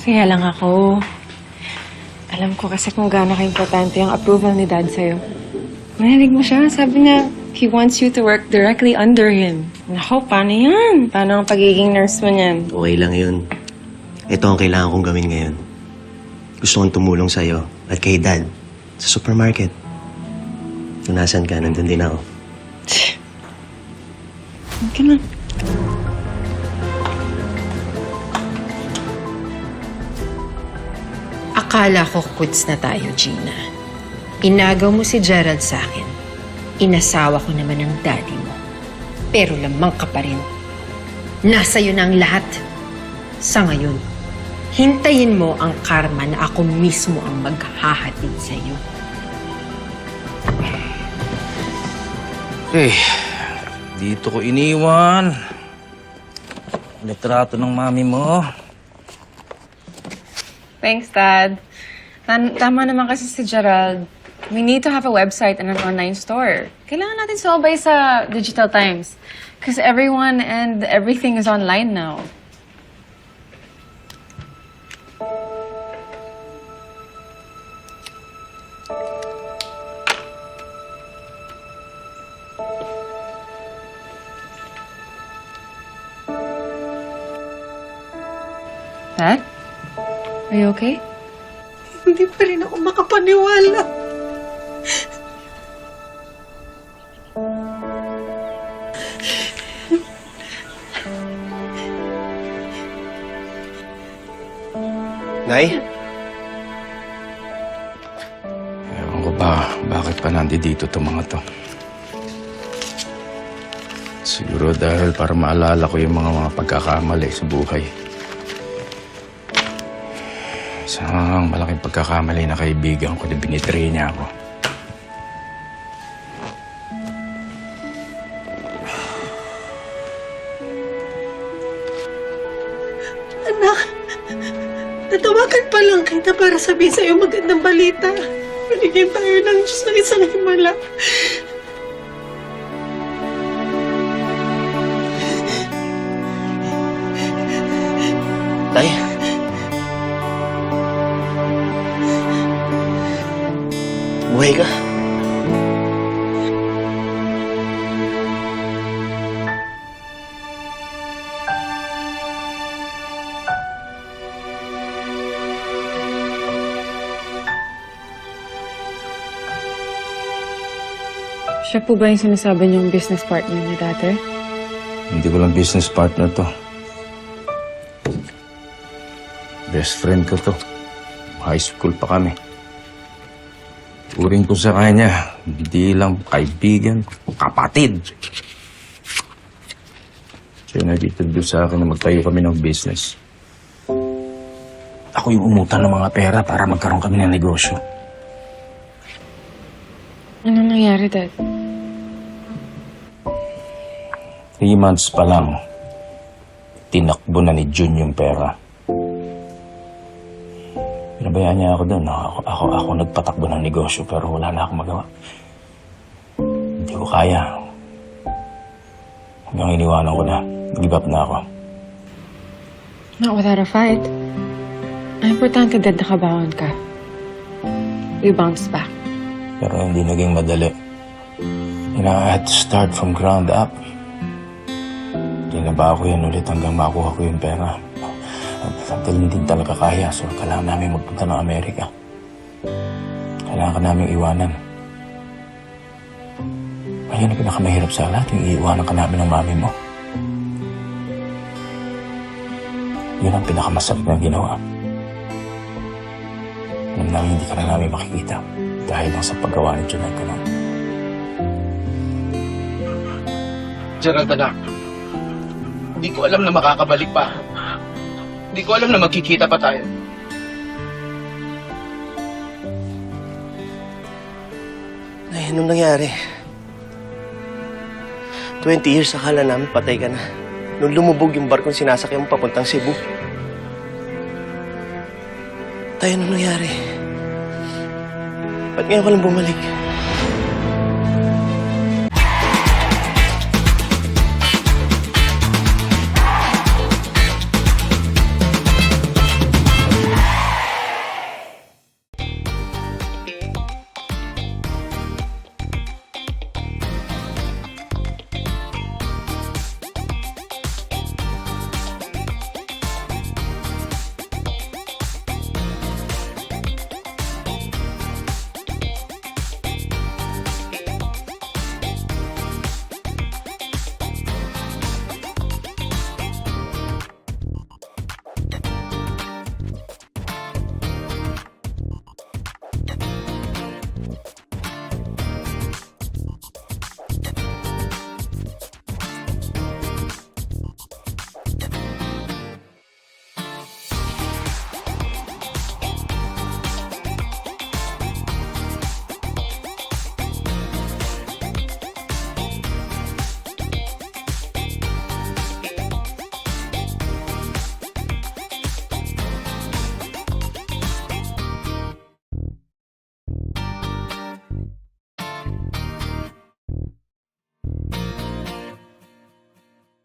Kaya lang ako. Alam ko kasi kung gaano ka-importante ang approval ni Dad sa'yo. Marinig mo siya. Sabi niya, he wants you to work directly under him. Nako, paano yan? Paano ang pagiging nurse mo niyan? Okay lang yun. Ito ang kailangan kong gawin ngayon. Gusto kong tumulong sa'yo at kay Dad sa supermarket. Kung nasan ka, nandun din ako. Okay na. Akala ko quits na tayo, Gina. Inagaw mo si Gerald sa akin. Inasawa ko naman ang daddy mo. Pero lamang ka pa rin. Nasa iyo na ang lahat. Sa ngayon, hintayin mo ang karma na ako mismo ang maghahatid sa iyo. Eh, dito ko iniwan. Litrato ng mami mo. Thanks, Dad. Tan- tama naman kasi si Gerald. We need to have a website and an online store. Kailangan natin sumabay sa Digital Times. Because everyone and everything is online now. Dad? Are you okay? Hindi pa rin ako makapaniwala. Nay? Ewan ko ba, bakit pa nandito itong mga to? Siguro dahil para maalala ko yung mga mga pagkakamali sa buhay. Isang malaking pagkakamali na kaibigan ko na binitray niya ako. Anak, natawagan pa lang kita para sabihin sa'yo magandang balita. Binigyan tayo ng Diyos ng isang himala. Tay? Buhay ka? Siya po ba yung sinasabi niyong business partner niya dati? Hindi ko lang business partner to. Best friend ko to. High school pa kami. Turing ko sa kanya, hindi lang kaibigan, kapatid. Siya nag-introduce sa akin na magtayo kami ng business. Ako yung umutang ng mga pera para magkaroon kami ng negosyo. Anong nangyari, Dad? Three months pa lang, tinakbo na ni Jun yung pera. Pinabayaan niya ako doon. Ako, ako, ako nagpatakbo ng negosyo pero wala na akong magawa. Hindi ko kaya. Hanggang iniwanan ko na. Give up na ako. Not without a fight. Ang importante, Dad, nakabawan ka. You bounced back. Pero hindi naging madali. You know, I had to start from ground up. Ginaba ko yan ulit hanggang makuha ko yung pera. Until hindi talaga kaya, so kailangan namin magpunta ng Amerika. Kailangan ka namin iwanan. Ayun ang pinakamahirap sa lahat, yung iiwanan ka namin ng mami mo. Yun ang pinakamasakit na ginawa. Alam namin hindi ka na namin makikita dahil lang sa paggawa ni Junay ko noon. Gerald, anak. Hindi ko alam na makakabalik pa. Hindi ko alam na magkikita pa tayo. Nay, anong nangyari? 20 years akala namin patay ka na. Nung lumubog yung barkong sinasakyan mo papuntang Cebu. Tay, anong nangyari? Ba't ngayon ka lang bumalik?